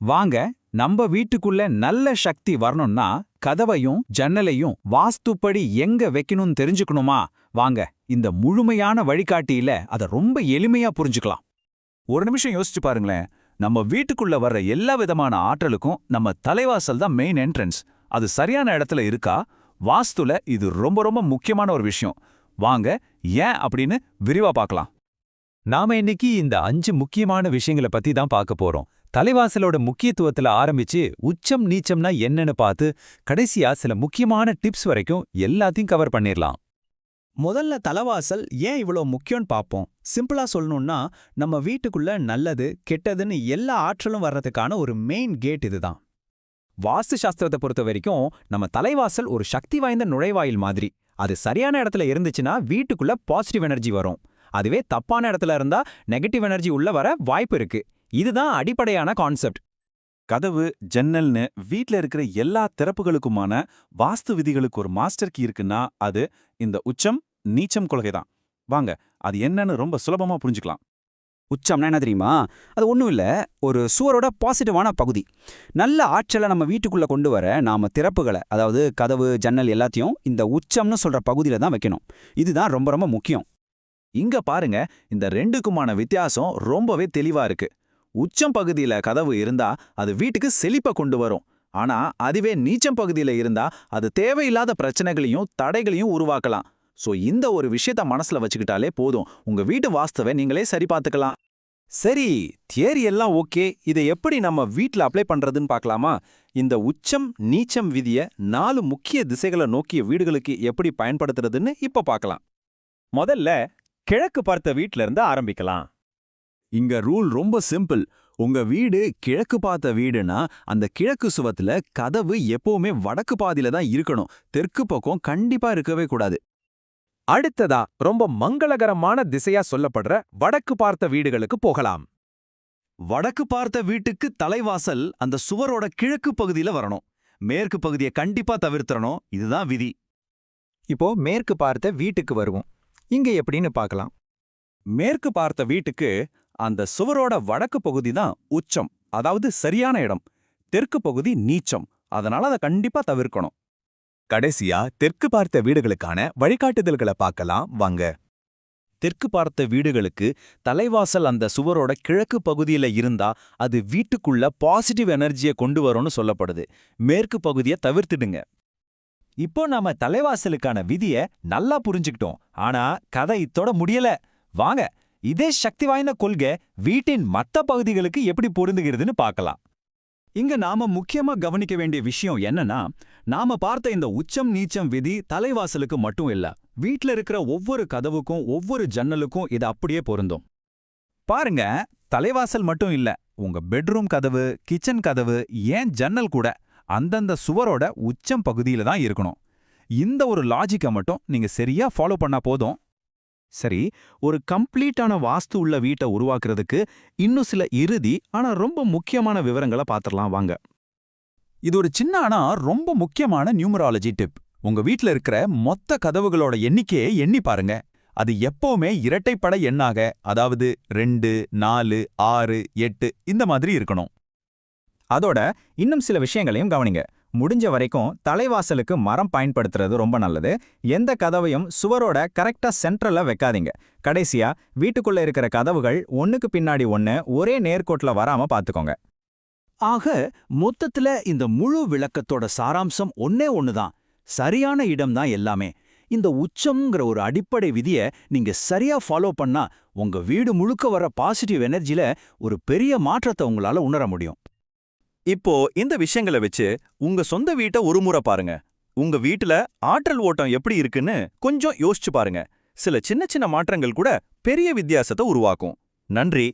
வாங்க நம்ம வீட்டுக்குள்ள நல்ல சக்தி வரணும்னா கதவையும் ஜன்னலையும் வாஸ்துப்படி எங்க வைக்கணும்னு தெரிஞ்சுக்கணுமா? வாங்க இந்த முழுமையான வழிகாட்டியில அத ரொம்ப எளிமையா புரிஞ்சுக்கலாம். ஒரு நிமிஷம் யோசிச்சு பாருங்களேன். நம்ம வீட்டுக்குள்ள வர்ற எல்லா விதமான ஆற்றலுக்கும் நம்ம தலைவாசல் தான் மெயின் என்ட்ரன்ஸ் அது சரியான இடத்துல இருக்கா? வாஸ்துல இது ரொம்ப ரொம்ப முக்கியமான ஒரு விஷயம். வாங்க ஏன் அப்படின்னு விரிவா பார்க்கலாம். நாம இன்னைக்கு இந்த அஞ்சு முக்கியமான விஷயங்களை பத்தி தான் பார்க்க போறோம். தலைவாசலோட முக்கியத்துவத்துல ஆரம்பிச்சு உச்சம் நீச்சம்னா என்னன்னு பார்த்து கடைசியா சில முக்கியமான டிப்ஸ் வரைக்கும் எல்லாத்தையும் கவர் பண்ணிடலாம் முதல்ல தலைவாசல் ஏன் இவ்வளோ முக்கியம்னு பார்ப்போம். சிம்பிளா சொல்லணும்னா நம்ம வீட்டுக்குள்ள நல்லது கெட்டதுன்னு எல்லா ஆற்றலும் வர்றதுக்கான ஒரு மெயின் கேட் இதுதான். வாஸ்து சாஸ்திரத்தை பொறுத்த வரைக்கும் நம்ம தலைவாசல் ஒரு சக்தி வாய்ந்த நுழைவாயில் மாதிரி. அது சரியான இடத்துல இருந்துச்சுன்னா வீட்டுக்குள்ள பாசிட்டிவ் எனர்ஜி வரும். அதுவே தப்பான இடத்துல இருந்தா நெகட்டிவ் எனர்ஜி உள்ள வர வாய்ப்பு இருக்கு. இதுதான் அடிப்படையான கான்செப்ட் கதவு ஜன்னல்னு வீட்ல இருக்கிற எல்லா திறப்புகளுக்குமான வாஸ்து விதிகளுக்கு ஒரு மாஸ்டர் கீ இருக்குன்னா அது இந்த உச்சம் நீச்சம் கொள்கை தான். வாங்க அது என்னன்னு ரொம்ப சுலபமா புரிஞ்சுக்கலாம். உச்சம்னா என்ன தெரியுமா? அது ஒன்றும் இல்லை ஒரு சுவரோட பாசிட்டிவான பகுதி. நல்ல ஆற்றலை நம்ம வீட்டுக்குள்ளே கொண்டு வர நாம திறப்புகளை அதாவது கதவு ஜன்னல் எல்லாத்தையும் இந்த உச்சம்னு சொல்கிற பகுதியில் தான் வைக்கணும். இதுதான் ரொம்ப ரொம்ப முக்கியம். இங்க பாருங்க இந்த ரெண்டுக்குமான வித்தியாசம் ரொம்பவே தெளிவா இருக்கு. உச்சம் பகுதியில கதவு இருந்தா அது வீட்டுக்கு செழிப்ப கொண்டு வரும். ஆனா அதுவே நீச்சம் பகுதியில இருந்தா அது தேவையில்லாத பிரச்சனைகளையும் தடைகளையும் உருவாக்கலாம். சோ இந்த ஒரு விஷயத்த மனசுல வச்சுக்கிட்டாலே போதும். உங்க வீட்டு வாஸ்தவை நீங்களே சரி பார்த்துக்கலாம். சரி தியரி எல்லாம் ஓகே. இதை எப்படி நம்ம வீட்டில் அப்ளை பண்றதுன்னு பார்க்கலாமா இந்த உச்சம் நீச்சம் விதிய நாலு முக்கிய திசைகளை நோக்கிய வீடுகளுக்கு எப்படி பயன்படுத்துறதுன்னு இப்ப பார்க்கலாம் முதல்ல கிழக்கு பார்த்த வீட்ல இருந்து ஆரம்பிக்கலாம். இங்க ரூல் ரொம்ப சிம்பிள். உங்க வீடு கிழக்கு பார்த்த வீடுனா அந்த கிழக்கு சுவத்துல கதவு எப்பவுமே வடக்கு பாதியில தான் இருக்கணும். தெற்கு பக்கம் கண்டிப்பா இருக்கவே கூடாது. அடுத்ததா ரொம்ப மங்களகரமான திசையா சொல்லப்படுற வடக்கு பார்த்த வீடுகளுக்கு போகலாம். வடக்கு பார்த்த வீட்டுக்கு தலைவாசல் அந்த சுவரோட கிழக்கு பகுதியில வரணும். மேற்கு பகுதியை கண்டிப்பா தவிர்த்திரணும் இதுதான் விதி. இப்போ மேற்கு பார்த்த வீட்டுக்கு வருவோம். இங்க எப்படின்னு பார்க்கலாம். மேற்கு பார்த்த வீட்டுக்கு அந்த சுவரோட வடக்கு பகுதி தான் உச்சம் அதாவது சரியான இடம். தெற்கு பகுதி நீச்சம் அதனால அதை கண்டிப்பா தவிர்க்கணும். கடைசியா தெற்கு பார்த்த வீடுகளுக்கான வழிகாட்டுதல்களை பார்க்கலாம் வாங்க. தெற்கு பார்த்த வீடுகளுக்கு தலைவாசல் அந்த சுவரோட கிழக்கு பகுதியில இருந்தா அது வீட்டுக்குள்ள பாசிட்டிவ் எனர்ஜியை கொண்டு வரும்னு சொல்லப்படுது. மேற்கு பகுதியை தவிர்த்திடுங்க. இப்போ நாம தலைவாசலுக்கான விதிய நல்லா புரிஞ்சுக்கிட்டோம். ஆனா கதை இத்தோட முடியல. வாங்க இதே சக்தி வாய்ந்த கொள்கை வீட்டின் மத்த பகுதிகளுக்கு எப்படி பொருந்துகிறதுன்னு பார்க்கலாம். இங்க நாம முக்கியமா கவனிக்க வேண்டிய விஷயம் என்னன்னா நாம பார்த்த இந்த உச்சம் நீச்சம் விதி தலைவாசலுக்கு மட்டும் இல்ல வீட்ல இருக்கிற ஒவ்வொரு கதவுக்கும் ஒவ்வொரு ஜன்னலுக்கும் இது அப்படியே பொருந்தும். பாருங்க தலைவாசல் மட்டும் இல்ல உங்க பெட்ரூம் கதவு கிச்சன் கதவு ஏன் ஜன்னல் கூட அந்தந்த சுவரோட உச்சம் பகுதியில தான் இருக்கணும். இந்த ஒரு லாஜிக்கை மட்டும் நீங்க சரியா ஃபாலோ பண்ணா போதும். சரி ஒரு கம்ப்ளீட்டான வாஸ்து உள்ள வீட்டை உருவாக்குறதுக்கு இன்னும் சில இறுதி ஆனா ரொம்ப முக்கியமான விவரங்களை பார்த்துடலாம் வாங்க. இது ஒரு சின்ன ஆனா ரொம்ப முக்கியமான நியூமராலஜி டிப் உங்க வீட்ல இருக்கிற மொத்த கதவுகளோட எண்ணிக்கையை எண்ணி பாருங்க. அது எப்பவுமே இரட்டைப்பட எண்ணாக அதாவது ரெண்டு நாலு ஆறு எட்டு இந்த மாதிரி இருக்கணும். அதோட இன்னும் சில விஷயங்களையும் கவனிங்க. முடிஞ்ச வரைக்கும் தலைவாசலுக்கு மரம் பயன்படுத்துறது ரொம்ப நல்லது. எந்த கதவையும் சுவரோட கரெக்டா சென்ட்ரல்ல வைக்காதீங்க. கடைசியா வீட்டுக்குள்ள இருக்கிற கதவுகள் ஒன்னுக்கு பின்னாடி ஒண்ணு ஒரே நேர்கோட்ல வராம பாத்துக்கோங்க. ஆக மொத்தத்துல இந்த முழு விளக்கத்தோட சாராம்சம் ஒன்னே ஒண்ணுதான். சரியான இடம் தான் எல்லாமே. இந்த உச்சம்ங்கிற ஒரு அடிப்படை விதிய நீங்க சரியா ஃபாலோ பண்ணா உங்க வீடு முழுக்க வர பாசிட்டிவ் எனர்ஜில ஒரு பெரிய மாற்றத்தை உங்களால உணர முடியும். இப்போ இந்த விஷயங்களை வச்சு உங்க சொந்த வீட்டை ஒரு முறை பாருங்க. உங்க வீட்டுல ஆற்றல் ஓட்டம் எப்படி இருக்குன்னு கொஞ்சம் யோசிச்சு பாருங்க. சில சின்ன சின்ன மாற்றங்கள் கூட பெரிய வித்தியாசத்தை உருவாக்கும். நன்றி.